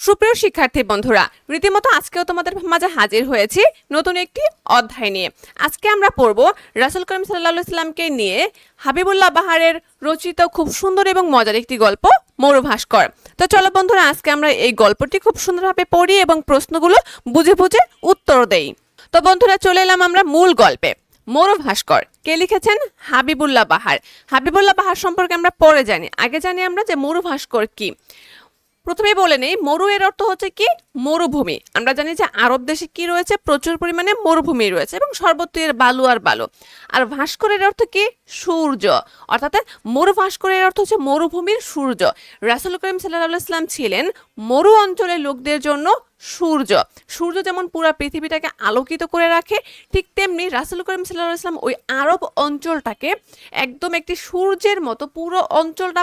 সুপ্রিয় শিক্ষার্থী বন্ধুরা, রীতিমতো আজকেও তোমাদের মাঝে হাজির হয়েছি নতুন একটি অধ্যায় নিয়ে। আজকে আমরা পড়ব রাসুল করিম সাল্লাহ ইসলামকে নিয়ে হাবিবুল্লাহ বাহারের রচিত খুব সুন্দর এবং মজার একটি গল্প, মরুভাস্কর। তো চলো বন্ধুরা, আজকে আমরা এই গল্পটি খুব সুন্দরভাবে পড়ি এবং প্রশ্নগুলো বুঝে বুঝে উত্তর দেই। তো বন্ধুরা, চলে এলাম আমরা মূল গল্পে। মরু ভাস্কর কে লিখেছেন? হাবিবুল্লাহ বাহার। হাবিবুল্লাহ বাহার সম্পর্কে আমরা পরে জানি। আগে জানি আমরা যে মরু ভাস্কর কি। প্রথমে বলে নেই মরু এর অর্থ হচ্ছে কি? মরুভূমি। আমরা জানি যে আরব দেশে কি রয়েছে? প্রচুর পরিমাণে মরুভূমি রয়েছে এবং সর্বত্র এর বালু আর বালু। আর ভাস্করের অর্থ কি? সূর্য। অর্থাৎ মরু ভাস্করের অর্থ হচ্ছে মরুভূমির সূর্য। রাসুল করিম সাল্লাহ ইসলাম ছিলেন মরু অঞ্চলের লোকদের জন্য সূর্য। সূর্য যেমন পুরো পৃথিবীটাকে আলোকিত করে রাখে, ঠিক তেমনি রাসুল করিম সাল্লাহ ইসলাম ওই আরব অঞ্চলটাকে একদম একটি সূর্যের মতো পুরো অঞ্চলটা,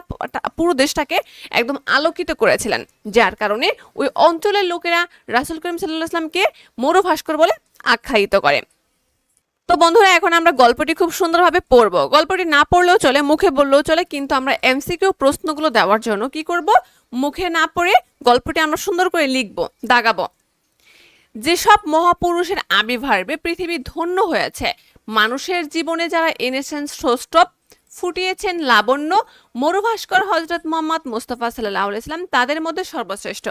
পুরো দেশটাকে একদম আলোকিত করেছিলেন। যার কারণে ওই অঞ্চলের লোকেরা রাসুল করিম সাল্লাহ ইসলামকে মরু ভাস্কর বলে আখ্যায়িত করে। তো বন্ধুরা, এখন আমরা গল্পটি খুব সুন্দরভাবে পড়ব। গল্পটি না পড়লেও চলে, মুখে বললেও চলে, কিন্তু আমরা এমসিকিউ প্রশ্নগুলো দেওয়ার জন্য কি করব? মুখে না পড়ে গল্পটি আমরা সুন্দর করে লিখব, দাগাবো। যেসব মহাপুরুষের আবির্ভাবে পৃথিবী ধন্য হয়েছে, মানুষের জীবনে যারা এনেছেন স্রষ্টব ফুটিয়েছেন লাবণ্য, মরুভাস্কর হজরত মোহাম্মদ মুস্তফা সাল্লাহ ইসলাম তাদের মধ্যে সর্বশ্রেষ্ঠ।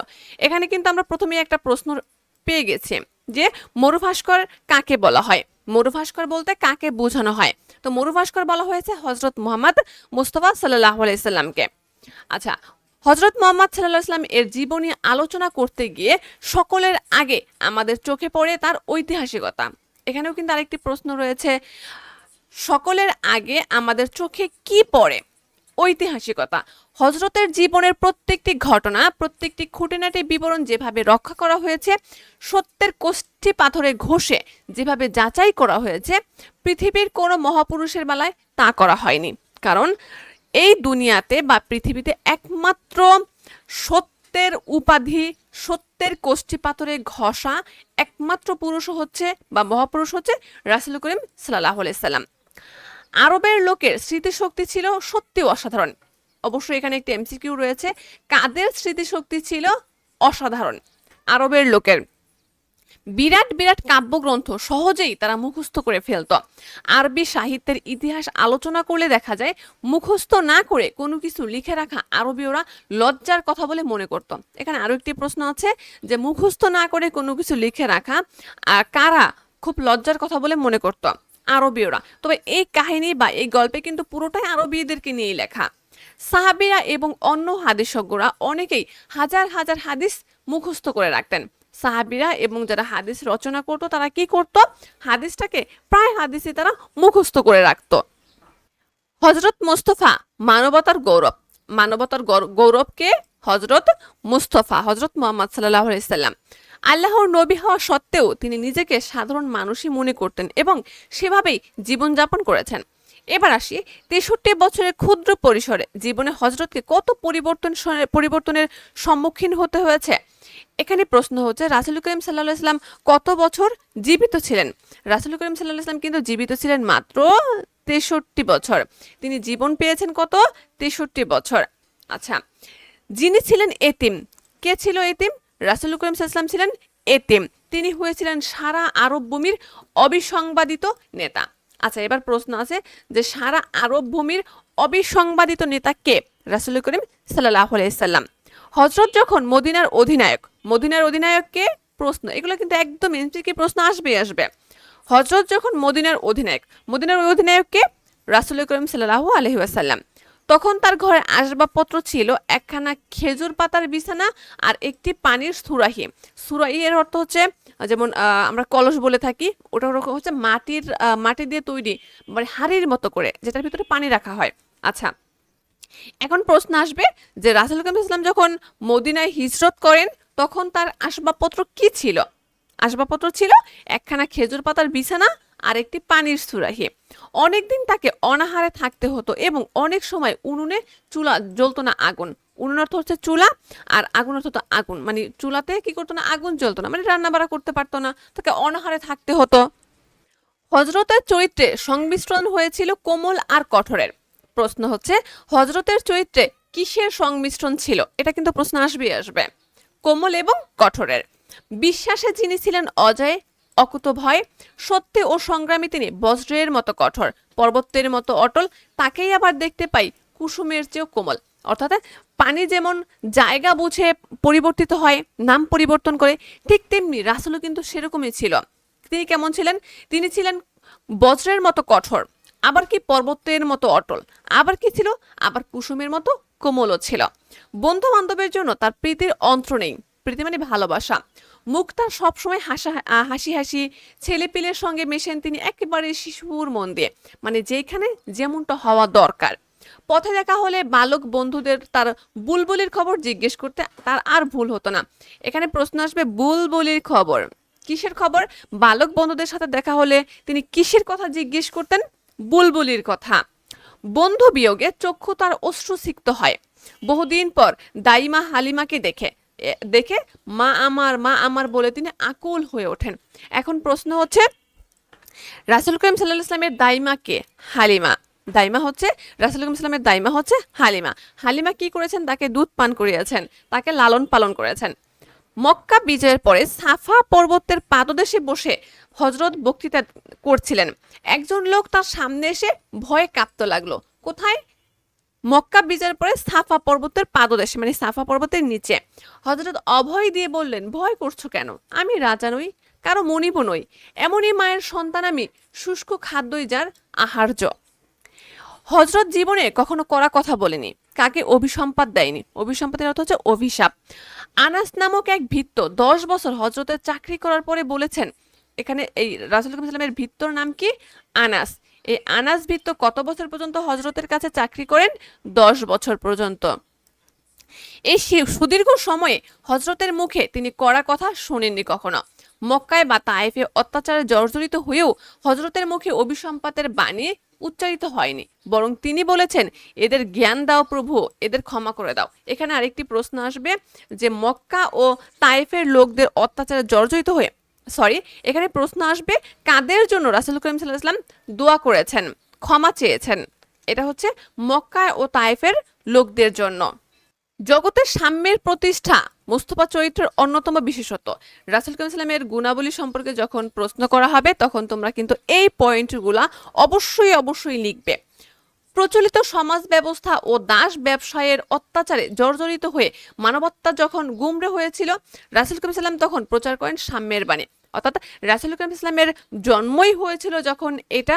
এখানে কিন্তু আমরা প্রথমেই একটা প্রশ্ন পেয়ে গেছি যে মরুভাস্কর কাকে বলা হয়? মরুভাস্কর বলতে কাকে বোঝানো হয়? তো মরুভাস্কর বলা হয়েছে হজরত মোহাম্মদ মুস্তফা সাল্লাহ আলাইসাল্লামকে আচ্ছা হজরত মোহাম্মদ সাল্লাহ ইসলাম এর জীবনী আলোচনা করতে গিয়ে সকলের আগে আমাদের চোখে পড়ে তার ঐতিহাসিকতা। এখানেও কিন্তু আরেকটি প্রশ্ন রয়েছে সকলের আগে আমাদের চোখে কি পড়ে? ঐতিহাসিকতা। হজরতের জীবনের প্রত্যেকটি ঘটনা, প্রত্যেকটি খুঁটিনাটি বিবরণ যেভাবে রক্ষা করা হয়েছে, সত্যের কোষ্ঠী পাথরে ঘষে যেভাবে যাচাই করা হয়েছে, পৃথিবীর কোনো মহাপুরুষের বেলায় তা করা হয়নি। কারণ এই দুনিয়াতে বা পৃথিবীতে একমাত্র সত্যের উপাধি, সত্যের কোষ্ঠী পাথরে ঘষা একমাত্র পুরুষ হচ্ছে বা মহাপুরুষ হচ্ছে রাসুল করিম সাল্লাহ সাল্লাম। আরবের লোকের স্মৃতিশক্তি ছিল সত্যি অসাধারণ। অবশ্যই এখানে একটি এমসিকিউ রয়েছে। কাদের স্মৃতিশক্তি ছিল? অসাধারণ। আরবের লোকের। বিরাট বিরাট কাব্যগ্রন্থ সহজেই তারা মুখস্থ করে ফেলত। আরবি সাহিত্যের ইতিহাস আলোচনা করলে দেখা যায়, মুখস্থ না করে কোনো কিছু লিখে রাখা আরবীয়রা লজ্জার কথা বলে মনে করত। এখানে আরও একটি প্রশ্ন আছে যে, মুখস্থ না করে কোনো কিছু লিখে রাখা কারা খুব লজ্জার কথা বলে মনে করত? আরবীয়রা। তবে এই কাহিনী বা এই গল্পে কিন্তু পুরোটাই আরবীয়দেরকে নিয়েই লেখা। সাহাবিরা এবং অন্য হাদিসজ্ঞরা অনেকেই হাজার হাজার হাদিস মুখস্থ করে রাখতেন। সাহাবিরা এবং যারা হাদিস রচনা করতো, তারা কি করত? হাদিসটাকে প্রায় হাদিসে তারা মুখস্থ করে রাখত। হজরত মুস্তফা মানবতার গৌরব। মানবতার গৌর- গৌরবকে হজরত মুস্তফা হজরত মোহাম্মদ সাল্লাহ সাল্লাম। আল্লাহর নবী হওয়া সত্ত্বেও তিনি নিজেকে সাধারণ মানুষই মনে করতেন এবং সেভাবেই জীবনযাপন করেছেন। এবার আসি তেষট্টি বছরের ক্ষুদ্র পরিসরে জীবনে হজরতকে কত পরিবর্তন পরিবর্তনের সম্মুখীন হতে হয়েছে? এখানে প্রশ্ন হচ্ছে, রাসুল করিম সাল্লাহ ইসলাম কত বছর জীবিত ছিলেন? রাসুল করিম সাল্লাহ ইসলাম কিন্তু জীবিত ছিলেন মাত্র তেষট্টি বছর। তিনি জীবন পেয়েছেন কত? তেষট্টি বছর। আচ্ছা যিনি ছিলেন এতিম। কে ছিল এতিম? রাসুল করিম সাল্লাম ছিলেন এতিম। তিনি হয়েছিলেন সারা আরব ভূমির অবিসংবাদিত নেতা। আচ্ছা এবার প্রশ্ন আছে যে সারা আরব ভূমির অবিসংবাদিত নেতা কে? রাসুল করিম সাল্লাহ সাল্লাম হজরত যখন মদিনার অধিনায়ক মদিনার অধিনায়ক কে? প্রশ্ন, এগুলো কিন্তু একদম এমসিকি প্রশ্ন আসবেই আসবে। হজরত যখন মদিনার অধিনায়ক, মদিনার অধিনায়ককে রাসুল করিম সাল্লাহ আলহি আসাল্লাম তখন তার ঘরে আসবাবপত্র ছিল, একখানা খেজুর পাতার বিছানা আর একটি পানির সুরাহি। সুরাহি এর অর্থ হচ্ছে, যেমন আমরা কলস বলে থাকি ওটা ওরকম হচ্ছে মাটির মাটি দিয়ে তৈরি মানে হাড়ির মতো করে, যেটার ভিতরে পানি রাখা হয়। আচ্ছা এখন প্রশ্ন আসবে যে রাসুল ইসলাম যখন মদিনায় হিজরত করেন, তখন তার আসবাবপত্র কি ছিল? আসবাবপত্র ছিল একখানা খেজুর পাতার বিছানা আর একটি পানির সুরাহি অনেকদিন তাকে অনাহারে থাকতে হতো এবং অনেক সময় উনুনে চুলা জ্বলতো না আগুন। উনুন অর্থ হচ্ছে চুলা আর আগুন অর্থ আগুন। মানে চুলাতে কি করতো না, আগুন জ্বলতো না। মানে রান্না বাড়া করতে পারতো না, তাকে অনাহারে থাকতে হতো। হজরতের চরিত্রে সংমিশ্রণ হয়েছিল কোমল আর কঠোরের। প্রশ্ন হচ্ছে হজরতের চরিত্রে কিসের সংমিশ্রণ ছিল? এটা কিন্তু প্রশ্ন আসবেই আসবে। কোমল এবং কঠোরের। বিশ্বাসে যিনি ছিলেন অজয় অকুত ভয় সত্যে ও সংগ্রামী তিনি বজ্রের মতো কঠোর, পর্বতের মতো অটল, তাকেই আবার দেখতে পাই কুসুমের চেয়েও কোমল। অর্থাৎ পানি যেমন জায়গা বুঝে পরিবর্তিত হয়, নাম পরিবর্তন করে, ঠিক তেমনি রাসুলও কিন্তু সেরকমই ছিল। তিনি কেমন ছিলেন? তিনি ছিলেন বজ্রের মতো কঠোর, আবার কি পর্বতের মতো অটল, আবার কি ছিল? আবার কুসুমের মতো কোমলও ছিল। বন্ধু বান্ধবের জন্য তার প্রীতির অন্ত্র নেই, প্রীতি মানে ভালোবাসা। মুখ তার সবসময় হাসা হাসি হাসি, ছেলেপিলের সঙ্গে মেশেন তিনি একেবারে শিশুর মন দিয়ে। মানে যেখানে যেমনটা হওয়া দরকার। পথে দেখা হলে বালক বন্ধুদের তার বুলবুলির খবর জিজ্ঞেস করতে তার আর ভুল হতো না। এখানে প্রশ্ন আসবে, বুলবুলির খবর কিসের খবর? বালক বন্ধুদের সাথে দেখা হলে তিনি কিসের কথা জিজ্ঞেস করতেন? বুলবুলির কথা। বন্ধু বিয়োগে চক্ষু তার অশ্রুসিক্ত হয়। বহুদিন পর দাইমা হালিমাকে দেখে। দেখে মা আমার মা আমার বলে তিনি আকুল হয়ে ওঠেন। এখন প্রশ্ন হচ্ছে, রাসুল করিম সাল্লাহ ইসলামের দাইমা কে? হালিমা। দাইমা হচ্ছে, রাসুল ইসলামের দাইমা হচ্ছে হালিমা। হালিমা কি করেছেন? তাকে দুধ পান করিয়েছেন, তাকে লালন পালন করেছেন। মক্কা বিজয়ের পরে সাফা পর্বতের পাদদেশে বসে হজরত বক্তৃতা করছিলেন। একজন লোক তার সামনে এসে ভয়ে কাঁপতে লাগল। কোথায়? মক্কা বিজয়ের পরে সাফা পর্বতের পাদদেশে মানে সাফা পর্বতের নিচে। হজরত অভয় দিয়ে বললেন, ভয় করছ কেন? আমি রাজা নই, কারও মনিব নই। এমনই মায়ের সন্তান আমি, শুষ্ক খাদ্যই যার আহার্য। হজরত জীবনে কখনো করা কথা বলেনি, কাকে অভিসম্পাদ দেয়নি। অভিসম্পাদের অর্থ হচ্ছে অভিশাপ। আনাস নামক এক ভিত্ত দশ বছর হজরতের চাকরি করার পরে বলেছেন, এখানে এই রাসুল করিম সাল্লামের ভিত্তর নাম কি? আনাস। এই আনাস ভিত্ত কত বছর পর্যন্ত হজরতের কাছে চাকরি করেন? দশ বছর পর্যন্ত। এই সুদীর্ঘ সময়ে হজরতের মুখে তিনি কড়া কথা শোনেননি কখনো। মক্কায় বা তায়েফে অত্যাচারে জর্জরিত হয়েও হজরতের মুখে অভিসম্পাতের বাণী উচ্চারিত হয়নি। বরং তিনি বলেছেন, এদের জ্ঞান দাও প্রভু, এদের ক্ষমা করে দাও। এখানে আরেকটি প্রশ্ন আসবে যে মক্কা ও তায়েফের লোকদের অত্যাচারে জর্জরিত হয়ে সরি, এখানে প্রশ্ন আসবে, কাদের জন্য রাসুল করিম সাল্লাহ ইসলাম দোয়া করেছেন, ক্ষমা চেয়েছেন? এটা হচ্ছে মক্কা ও তায়েফের লোকদের জন্য। জগতের সাম্যের প্রতিষ্ঠা মুস্তফা চরিত্রের অন্যতম বিশেষত্ব। রাসুল করিম ইসলামের গুণাবলী সম্পর্কে যখন প্রশ্ন করা হবে, তখন তোমরা কিন্তু এই পয়েন্টগুলা অবশ্যই অবশ্যই লিখবে। প্রচলিত সমাজ ব্যবস্থা ও দাস ব্যবসায়ের অত্যাচারে জর্জরিত হয়ে মানবতা যখন গুমরে হয়েছিল, রাসুল করিম ইসলাম তখন প্রচার করেন সাম্যের বাণী। অর্থাৎ রাসুল করিম ইসলামের জন্মই হয়েছিল যখন এটা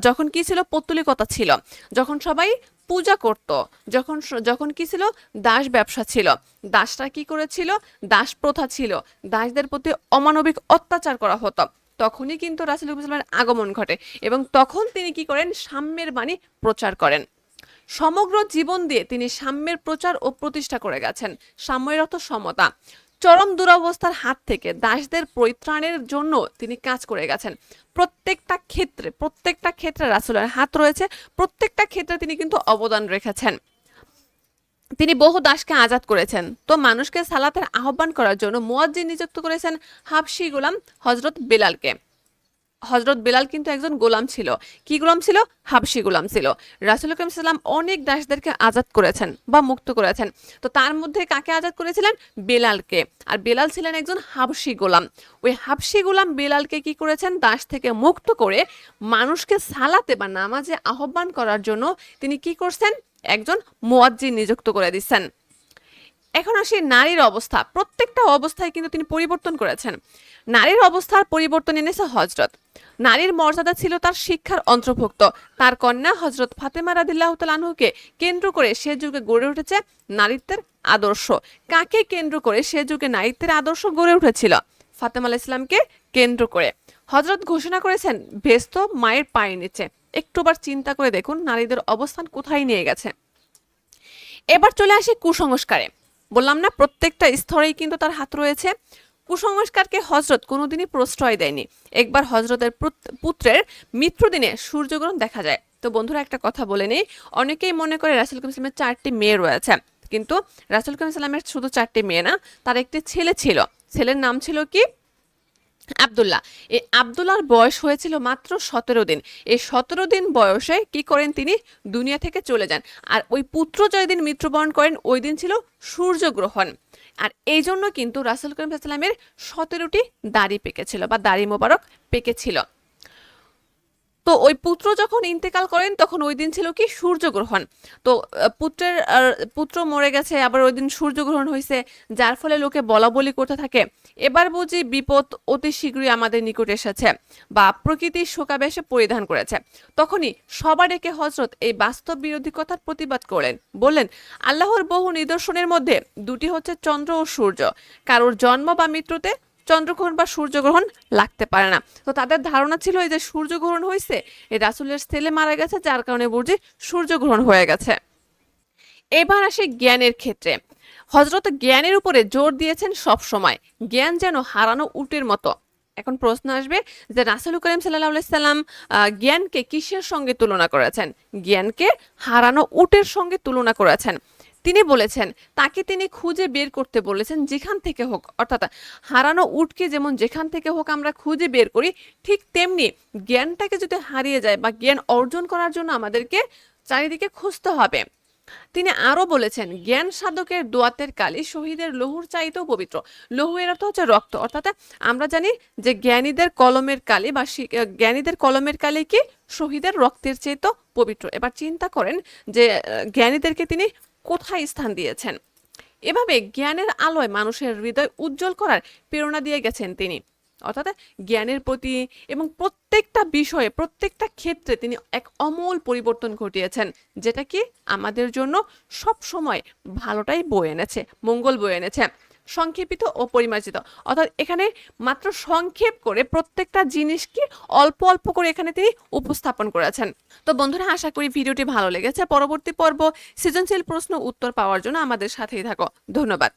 যখন কি ছিল? পত্তলিকতা ছিল। যখন সবাই পূজা করত, যখন যখন কি ছিল? দাস ব্যবসা ছিল। দাসরা কি করেছিল? দাস প্রথা ছিল। দাসদের প্রতি অমানবিক অত্যাচার করা হতো। তখনই কিন্তু রাসুল ইসলামের আগমন ঘটে এবং তখন তিনি কি করেন? সাম্যের বাণী প্রচার করেন। সমগ্র জীবন দিয়ে তিনি সাম্যের প্রচার ও প্রতিষ্ঠা করে গেছেন। সাম্যের অর্থ সমতা। চরম দুরবস্থার হাত থেকে দাসদের পরিত্রাণের জন্য তিনি কাজ করে গেছেন। প্রত্যেকটা ক্ষেত্রে প্রত্যেকটা ক্ষেত্রে রাসুলের হাত রয়েছে, প্রত্যেকটা ক্ষেত্রে তিনি কিন্তু অবদান রেখেছেন। তিনি বহু দাসকে আজাদ করেছেন। তো মানুষকে সালাতের আহ্বান করার জন্য মুয়াজ্জিন নিযুক্ত করেছেন হাফসি গোলাম হজরত বেলালকে। হজরত বেলাল কিন্তু একজন গোলাম ছিল। কি গোলাম ছিল? হাবশি গোলাম ছিল। রাসুল করিম সাল্লাম অনেক দাসদেরকে আজাদ করেছেন বা মুক্ত করেছেন। তো তার মধ্যে কাকে আজাদ করেছিলেন? বেলালকে। আর বেলাল ছিলেন একজন হাবশি গোলাম। ওই হাবশি গোলাম বেলালকে কি করেছেন? দাস থেকে মুক্ত করে মানুষকে সালাতে বা নামাজে আহ্বান করার জন্য তিনি কি করছেন? একজন মুয়াজ্জিন নিযুক্ত করে দিচ্ছেন। এখন আসি নারীর অবস্থা, প্রত্যেকটা অবস্থায় কিন্তু তিনি পরিবর্তন করেছেন। নারীর অবস্থার পরিবর্তন এনেছে হজরত। নারীর মর্যাদা ছিল তার শিক্ষার অন্তর্ভুক্ত। তার কন্যা হজরত ফাতেমা রাদিল্লাহ তালাহুকে কেন্দ্র করে সে যুগে গড়ে উঠেছে নারীত্বের আদর্শ। কাকে কেন্দ্র করে সে যুগে নারীত্বের আদর্শ গড়ে উঠেছিল? ফাতেমা আলাহ ইসলামকে কেন্দ্র করে। হজরত ঘোষণা করেছেন ভেস্ত মায়ের পায়ে নিচে। একটুবার চিন্তা করে দেখুন নারীদের অবস্থান কোথায় নিয়ে গেছে। এবার চলে আসি কুসংস্কারে। বললাম না, প্রত্যেকটা স্তরেই কিন্তু তার হাত রয়েছে। কুসংস্কারকে হজরত কোনোদিনই প্রশ্রয় দেয়নি। একবার হজরতের পুত্রের মৃত্যুদিনে সূর্যগ্রহণ দেখা যায়। তো বন্ধুরা, একটা কথা বলে নেই, অনেকেই মনে করে রাসুল ইসলামের চারটি মেয়ে রয়েছে। কিন্তু রাসুল ইসলামের শুধু চারটি মেয়ে না, তার একটি ছেলে ছিল। ছেলের নাম ছিল কি? আব্দুল্লাহ এই আবদুল্লার বয়স হয়েছিল মাত্র সতেরো দিন। এই সতেরো দিন বয়সে কি করেন তিনি? দুনিয়া থেকে চলে যান। আর ওই পুত্র যেদিন মৃত্যুবরণ করেন, ওই দিন ছিল সূর্যগ্রহণ। আর এই জন্য কিন্তু রাসুল করিম সাল্লামের সতেরোটি দাড়ি পেকেছিল বা দাড়ি মোবারক পেকেছিল। তো ওই পুত্র যখন ইন্তেকাল করেন, তখন ওই দিন ছিল কি সূর্যগ্রহণ। তো পুত্রের পুত্র মরে গেছে, আবার ওই দিন সূর্যগ্রহণ হয়েছে যার ফলে লোকে বলা বলি করতে থাকে। এবার বুঝি বিপদ অতি শীঘ্রই আমাদের নিকট এসেছে বা প্রকৃতির শোকাবেশে পরিধান করেছে। তখনই সবার একে হজরত এই বাস্তব বিরোধী কথার প্রতিবাদ করলেন। বললেন, আল্লাহর বহু নিদর্শনের মধ্যে দুটি হচ্ছে চন্দ্র ও সূর্য। কারোর জন্ম বা মৃত্যুতে চন্দ্রগ্রহণ বা সূর্যগ্রহণ লাগতে পারে না। তো তাদের ধারণা ছিল এই যে সূর্যগ্রহণ হয়েছে এই রাসুলের ছেলে মারা গেছে, যার কারণে বুঝি সূর্যগ্রহণ হয়ে গেছে। এবার আসে জ্ঞানের ক্ষেত্রে। হজরত জ্ঞানের উপরে জোর দিয়েছেন সব সময়। জ্ঞান যেন হারানো উটের মতো। এখন প্রশ্ন আসবে যে রাসুল করিম সাল্লাহ সাল্লাম জ্ঞানকে কিসের সঙ্গে তুলনা করেছেন? জ্ঞানকে হারানো উটের সঙ্গে তুলনা করেছেন। তিনি বলেছেন, তাকে তিনি খুঁজে বের করতে বলেছেন যেখান থেকে হোক। অর্থাৎ হারানো উটকে যেমন যেখান থেকে হোক আমরা খুঁজে বের করি, ঠিক তেমনি জ্ঞানটাকে যদি হারিয়ে যায় বা জ্ঞান অর্জন করার জন্য আমাদেরকে চারিদিকে খুঁজতে হবে। তিনি আরও বলেছেন, জ্ঞান সাধকের দোয়াতের কালি শহীদের লহুর চাইতেও পবিত্র। লহু এর অর্থ হচ্ছে রক্ত। অর্থাৎ আমরা জানি যে জ্ঞানীদের কলমের কালি বা জ্ঞানীদের কলমের কালি কি? শহীদের রক্তের চেয়েও পবিত্র। এবার চিন্তা করেন যে জ্ঞানীদেরকে তিনি কোথায় স্থান দিয়েছেন? এভাবে জ্ঞানের আলোয় মানুষের হৃদয় উজ্জ্বল করার প্রেরণা দিয়ে গেছেন তিনি। অর্থাৎ জ্ঞানের প্রতি এবং প্রত্যেকটা বিষয়ে, প্রত্যেকটা ক্ষেত্রে তিনি এক অমূল পরিবর্তন ঘটিয়েছেন, যেটা কি আমাদের জন্য সব সময় ভালোটাই বয়ে এনেছে, মঙ্গল বয়ে এনেছে। সংক্ষেপিত ও পরিমার্জিত। অর্থাৎ এখানে মাত্র সংক্ষেপ করে প্রত্যেকটা জিনিসকে অল্প অল্প করে এখানে তিনি উপস্থাপন করেছেন। তো বন্ধুরা, আশা করি ভিডিওটি ভালো লেগেছে। পরবর্তী পর্ব সৃজনশীল প্রশ্ন উত্তর পাওয়ার জন্য আমাদের সাথেই থাকো। ধন্যবাদ।